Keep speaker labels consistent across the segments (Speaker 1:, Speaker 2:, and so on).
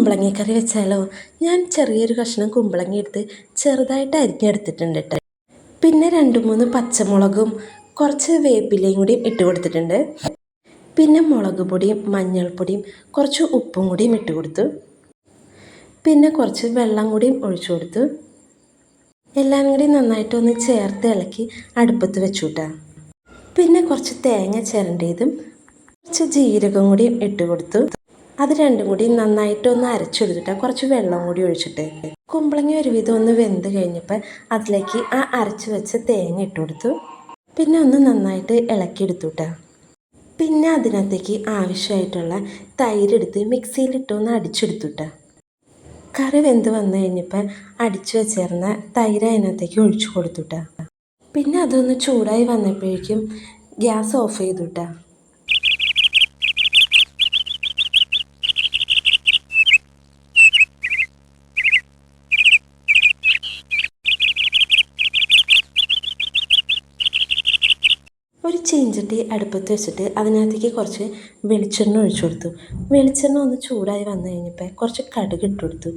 Speaker 1: കുമ്പളങ്ങ വെച്ചാലോ? ഞാൻ ചെറിയൊരു കഷ്ണം കുമ്പളങ്ങ എടുത്ത് ചെറുതായിട്ട് അരിഞ്ഞെടുത്തിട്ടുണ്ട് കേട്ടോ. പിന്നെ രണ്ട് മൂന്ന് പച്ചമുളകും കുറച്ച് വേപ്പിലയും കൂടി ഇട്ട് കൊടുത്തിട്ടുണ്ട്. പിന്നെ മുളക് പൊടിയും മഞ്ഞൾപ്പൊടിയും കുറച്ച് ഉപ്പും കൂടിയും ഇട്ട് കൊടുത്തു. പിന്നെ കുറച്ച് വെള്ളം കൂടിയും ഒഴിച്ചു കൊടുത്തു. എല്ലാം കൂടി നന്നായിട്ടൊന്ന് ചേർത്ത് ഇളക്കി അടുപ്പത്ത് വെച്ചു കേട്ടോ. പിന്നെ കുറച്ച് തേങ്ങ ചിരണ്ടിയതും കുറച്ച് ജീരകം കൂടി ഇട്ട് കൊടുത്തു. അത് രണ്ടും കൂടി നന്നായിട്ട് ഒന്ന് അരച്ചെടുത്തിട്ട് കുറച്ച് വെള്ളം കൂടി ഒഴിച്ചിട്ട് കുമ്പളങ്ങ ഒരുവിധം ഒന്ന് വെന്ത് കഴിഞ്ഞപ്പോൾ അതിലേക്ക് ആ അരച്ച് വെച്ച തേങ്ങ ഇട്ട് കൊടുത്തു. പിന്നെ ഒന്ന് നന്നായിട്ട് ഇളക്കി കേട്ടോ പിന്നെ അതിനകത്തേക്ക് ആവശ്യമായിട്ടുള്ള തൈരെടുത്ത് മിക്സിയിലിട്ട് ഒന്ന് അടിച്ചെടുത്തു കേട്ടോ കറി വെന്ത് വന്നു കഴിഞ്ഞപ്പോൾ അടിച്ചു വെച്ചേർന്ന തൈര് അതിനകത്തേക്ക് ഒഴിച്ചു കൊടുത്തു പിന്നെ അതൊന്ന് ചൂടായി വന്നപ്പോഴേക്കും ഗ്യാസ് ഓഫ് ചെയ്തു ഒരു ചീഞ്ചട്ടി അടുപ്പത്ത് വെച്ചിട്ട് അതിനകത്തേക്ക് കുറച്ച് വെളിച്ചെണ്ണ ഒഴിച്ചു കൊടുത്തു. വെളിച്ചെണ്ണ ഒന്ന് ചൂടായി വന്നു കഴിഞ്ഞപ്പോൾ കുറച്ച് കടുക് ഇട്ട് കൊടുത്തു.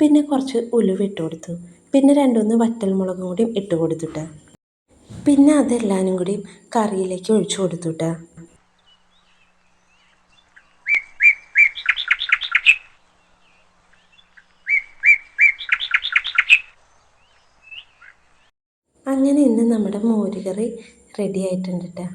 Speaker 1: പിന്നെ കുറച്ച് ഉലുവ ഇട്ട് കൊടുത്തു. പിന്നെ രണ്ടുമൂന്ന് വറ്റൽമുളകും കൂടി ഇട്ട് കൊടുത്തുട്ടാ പിന്നെ അതെല്ലാനും കൂടി കറിയിലേക്ക് ഒഴിച്ചു കൊടുത്തുട്ടാ അങ്ങനെ ഇന്ന് നമ്മുടെ മോരുകറി റെഡി ആയിട്ടുണ്ട് കേട്ടോ